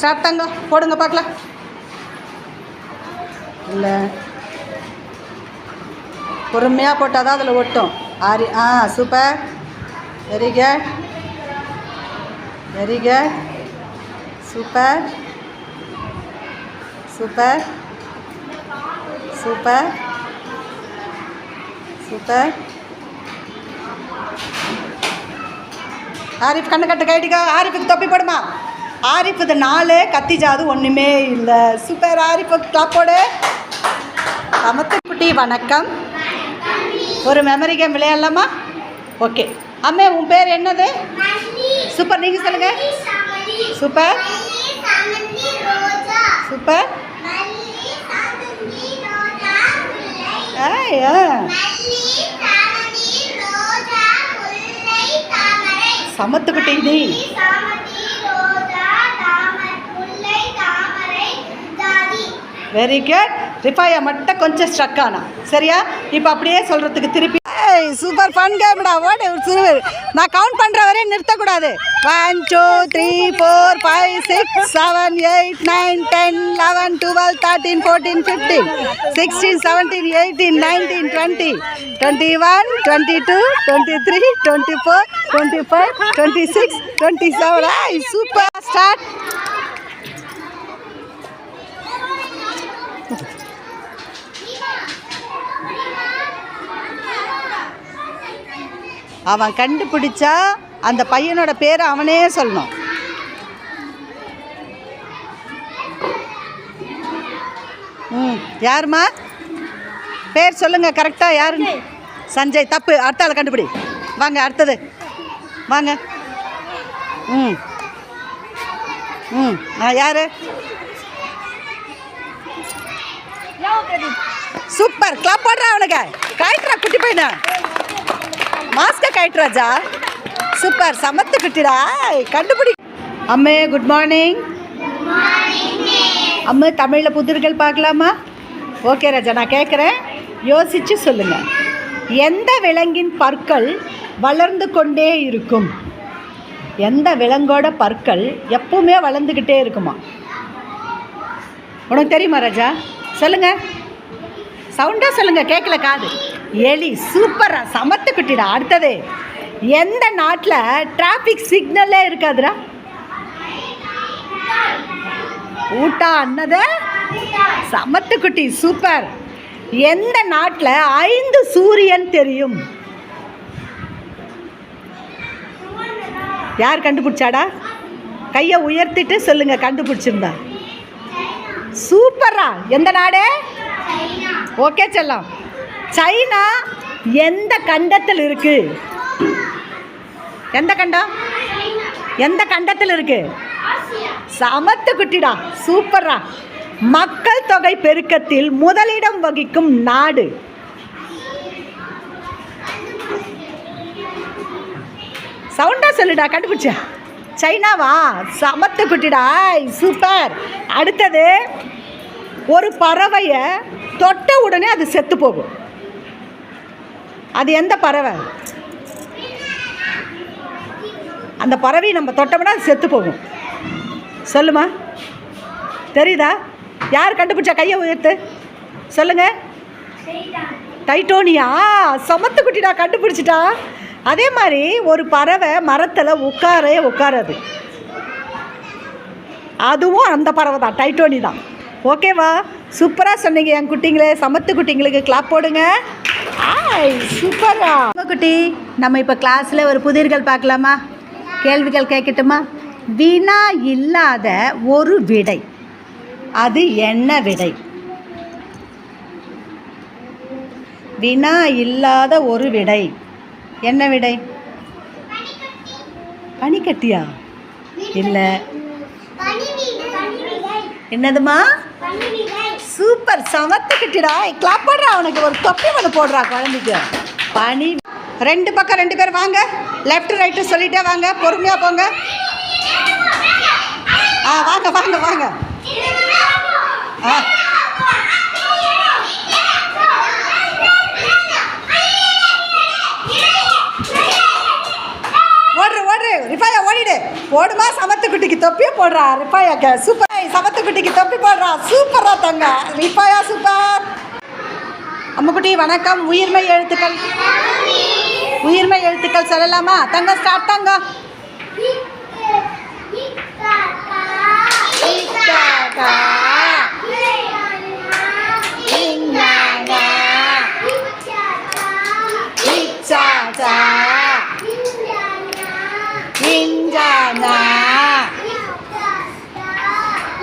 சாப்பிட்டாங்க. போடுங்க பார்க்கலாம். இல்லை. பொறுமையாக போட்டால் தான் அதில் ஒட்டும். ஆரி ஆ super. Very good very good super. Super. Super. Super. Arif கண்ணு கட்டு கைட்டுக்கா ஆரிஃபுக்கு தொப்பி போடுமா? ஆரிப்பது நாலு கத்தி ஜாது ஒன்றுமே இல்லை. சூப்பர் ஆரிப்பு கிளாப் போடு. சமத்துக்குட்டி வணக்கம். ஒரு மெமரி கேம் விளையாடலாமா? ஓகே அம்மே உன் பேர் என்னது? சூப்பர் நீங்கள் சொல்லுங்கள் சூப்பர். சூப்பர். ஆ. சமத்துக்குட்டி நீ. வெரி குட் ரிஃபாயா மட்டும் கொஞ்சம் ஸ்ட்ரக் ஆனா. சரியா? இப்போ அப்படியே சொல்கிறதுக்கு திருப்பி சூப்பர் ஃபன் கேம்டா ஓடு சிறுவர் நான் கவுண்ட் பண்ணுற வரையும் நிறுத்தக்கூடாது one two three four five six seven eight nine ten eleven twelve thirteen fourteen fifteen sixteen seventeen eighteen nineteen twenty twenty one twenty two twenty three twenty four twenty five twenty six twenty seven super start அவன் கண்டுபிடிச்சா அந்த பையனோட பேரை அவனே சொல்லணும். ம் யாரும்மா? பேர் சொல்லுங்கள் கரெக்டாக யாருன்னு? சஞ்சய் தப்பு. அடுத்த ஆளை கண்டுபிடி. வாங்க அடுத்தது. வாங்க. ம். ம் ஆ சூப்பர் கிளப் போடுறா அவனுக்கு. கயிட்டுறா குட்டி பையனை. மாஸ்க கயிட்டுறாஜா சூப்பர் சமத்து குட்டிடா. கண்டுபிடி அம்மே குட் மார்னிங் அம்மா தமிழில் புதிர்கள் பார்க்கலாமா? ஓகே ராஜா நான் கேட்குறேன். யோசித்து சொல்லுங்கள் எந்த விலங்கின் பற்கள் வளர்ந்து கொண்டே இருக்கும்? எந்த விலங்கோட பற்கள் எப்பவுமே வளர்ந்துக்கிட்டே இருக்குமா? உனக்கு தெரியுமா ராஜா? சொல்லுங்கள் சவுண்டாக சொல்லுங்கள் கேட்கல காது. எலி சூப்பரா சமத்து குட்டிடா அடுத்தது. எந்த நாட்டில் டிராஃபிக் சிக்னலே இருக்காதுடா? ஊட்டா அண்ணத சமத்து குட்டி சூப்பர். எந்த நாட்டில் ஐந்து சூரியன் தெரியும்? யார் கண்டுபிடிச்சாடா? கையை உயர்த்திட்டு சொல்லுங்கள் கண்டுபிடிச்சிருந்தா. சூப்பரா எந்த நாடு? ஓகே செல்லம். சைனா எந்த கண்டத்தில் இருக்கு? எந்த கண்டம்? எந்த கண்டத்தில் இருக்கு? சமத்து குட்டிடா. சூப்பரா மக்கள் தொகை பெருக்கத்தில் முதலிடம் வகிக்கும் நாடு. சவுண்டா சொல்லுடா கண்டுபிடிச்ச? சைனாவா? சமத்து குட்டிடா. சூப்பர். அடுத்தது ஒரு பறவையை தொட்ட உடனே அது செத்து போகும். அது எந்த பறவை? அந்த பறவையை நம்ம தொட்டோம்னா அது செத்து போகும். சொல்லுமா? தெரியுதா? யார் கண்டுபிடிச்சா கையை உயர்த்து? சொல்லுங்க. டைட்டோனியா? சமத்து குட்டிடா கண்டுபிடிச்சிட்டா. அதே மாதிரி ஒரு பறவை மரத்தில் உட்காரே உட்காராது. அதுவும் அந்த பறவை தான் டைட்டோனி தான். ஓகேவா சூப்பராக சொன்னீங்க என் குட்டிங்களே. சமத்து குட்டிங்களுக்கு கிளாப் போடுங்க. ஆய் சூப்பரா குட்டி நம்ம இப்போ கிளாஸில் ஒரு புதிர்கள் பார்க்கலாமா? கேள்விகள் கேட்கட்டுமா? வினா இல்லாத ஒரு விடை. அது என்ன விடை? வினா இல்லாத ஒரு விடை. என்ன விடை? பனிக்கட்டியா? இல்லை. என்னதுமா? சூப்பர். சமத்து கட்டிடா. கிளாப் போடுறா அவனுக்கு. ஒரு தொப்பி ஒன்று போடுறா குழந்தைக்கு. பனி ரெண்டு பக்கம் ரெண்டு பேர் வாங்க. லெஃப்ட் ரைட்டு சொல்லிட்டே வாங்க. பொறுமையாக போங்க. ஆ வாங்க வாங்க வாங்க. ஆ. போடுமா சமத்துக்குட்டிக்கு தொப்பி போடுறா ரிப்பாயாக்க சூப்பர் சமத்துக்குட்டிக்கு தொப்பி போடுறா சூப்பரா தங்க ரிப்பாயா சூப்பர் அம்முக்குட்டி வணக்கம் உயிர்மை எழுத்துக்கள் உயிர்மை எழுத்துக்கள் சொல்லலாமா தங்க ஸ்டார்ட் தங்க Thank you.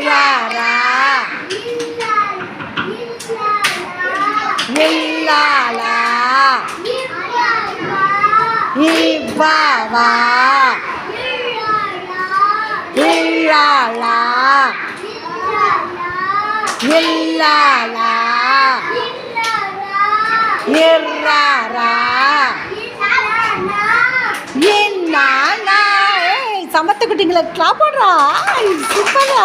నిల్లారా నిల్లాలా ఇవ్వాలా ఇల్లాలా ఇల్లాలా ఇర్రారా பண்ணிட்டீங்களா கிளாப் பண்ணுறா சூப்பரா